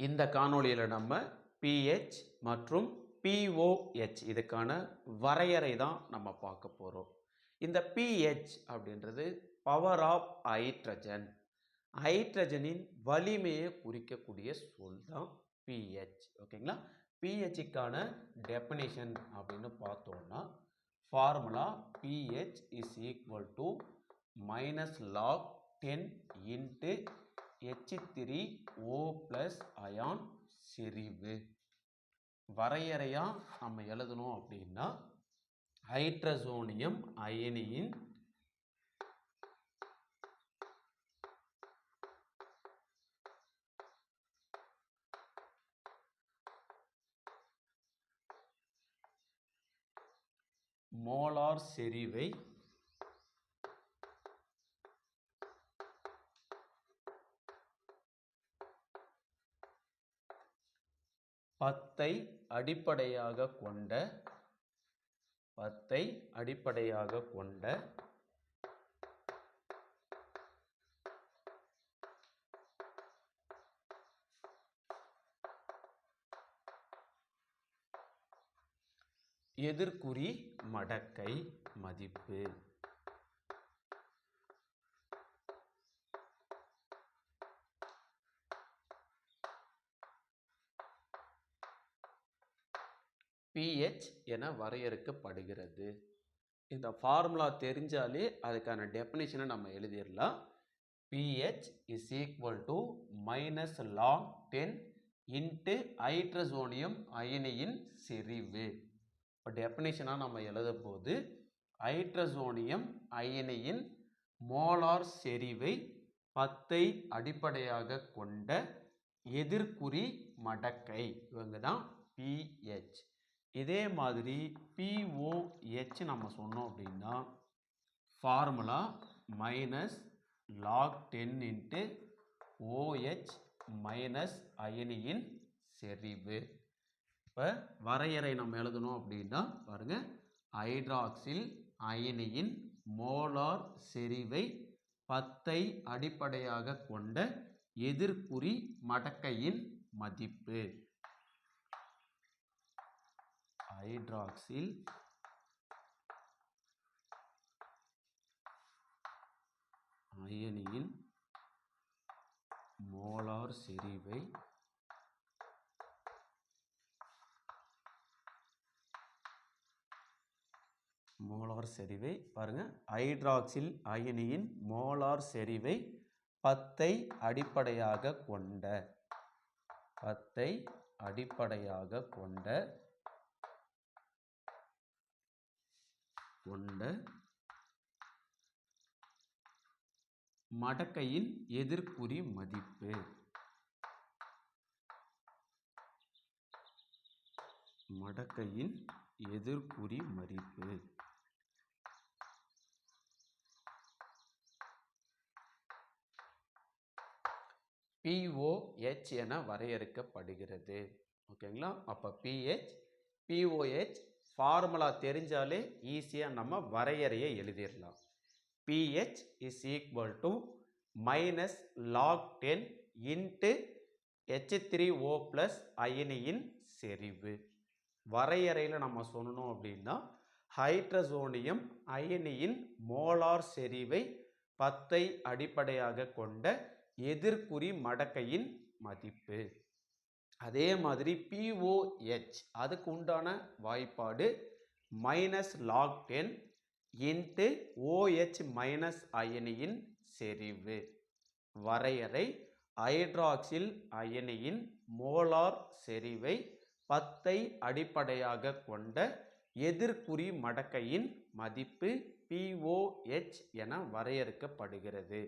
இந்த காணொளியில் நம்ம பிஹெச் மற்றும் பிஓஹெச் இதுக்கான வரையறை தான் நம்ம பார்க்க போகிறோம் இந்த பிஹெச் அப்படின்றது பவர் ஆஃப் ஹைட்ரஜன் ஹைட்ரஜனின் வலிமையை குறிக்கக்கூடிய சொல் தான் பிஹெச் ஓகேங்களா? பிஹெச்சுக்கான டெஃபினேஷன் அப்படின்னு பார்த்தோம்னா formula pH is equal to minus log ten into H three O plus ion செறிவு. வரையறையாக நம்ம எழுதணும் அப்படின்னா ஹைட்ரசோனியம் அயனியின் மோலார் செறிவை பத்தை அடிப்படையாக கொண்ட பத்தை அடிப்படையாக கொண்ட எதிர்குறி மடக்கை மதிப்பு. பிஹெச் என வரையறுக்கப்படுகிறது. இந்த ஃபார்முலா தெரிஞ்சாலே அதுக்கான டெஃபினேஷனை நம்ம எழுதிடலாம். PH is equal to minus long ten into hydroxonium அயனியின் செறிவு. இப்போ டெஃபினேஷனாக நம்ம எழுத போது ஹைட்ரசோனியம் அயனியின் மோலார் செறிவை பத்தை அடிப்படையாக கொண்ட எதிர்குறி மடக்கை. இவங்க தான் பிஹெச் இதே மாதிரி பிஓஹெச் நம்ம சொன்னோம் அப்படின்னா formula minus log ten into OH minus அயனியின் செறிவு. இப்போ வரையறை நம்ம எழுதணும் அப்படின்னா பாருங்கள் ஹைட்ராக்சில் அயனியின் மோலார் செறிவை பத்தை அடிப்படையாக கொண்ட எதிர்குறி மடக்கையின் மதிப்பு. ஹைட்ராக்சில் அயனியின் மோலார் செறிவை மோலார் செறிவை பாருங்க. ஹைட்ராக்சில் அயனியின் மோலார் செறிவை பத்தை அடிப்படையாக கொண்ட பத்தை அடிப்படையாக கொண்ட கொண்ட மடக்கையின் எதிர்குறி மதிப்பு. மடக்கையின் எதிர்குறி மதிப்பு. பிஓஹெச் என வரையறுக்கப்படுகிறது. ஓகேங்களா அப்போ பிஹெச் பிஓஹெச் ஃபார்முலா தெரிஞ்சாலே ஈஸியாக நம்ம வரையறையை எழுதிடலாம். PH is equal to minus log ten into H three O plus அயனியின் செறிவு. வரையறையில் நம்ம சொன்னோம் அப்படின்னா ஹைட்ரசோனியம் அயனியின் மோலார் செறிவை பத்தை அடிப்படையாக கொண்ட எதிர்குறி மடக்கையின் மதிப்பு. அதே மாதிரி பிஓஹெச் அதுக்கு உண்டான வாய்ப்பாடு minus log ten into OH minus அயனியின் செறிவு. வரையறை ஹைட்ராக்சில் அயனியின் மோலார் செறிவை பத்தை அடிப்படையாக கொண்ட எதிர்குறி மடக்கையின் மதிப்பு பிஓஹெச் என வரையறுக்கப்படுகிறது.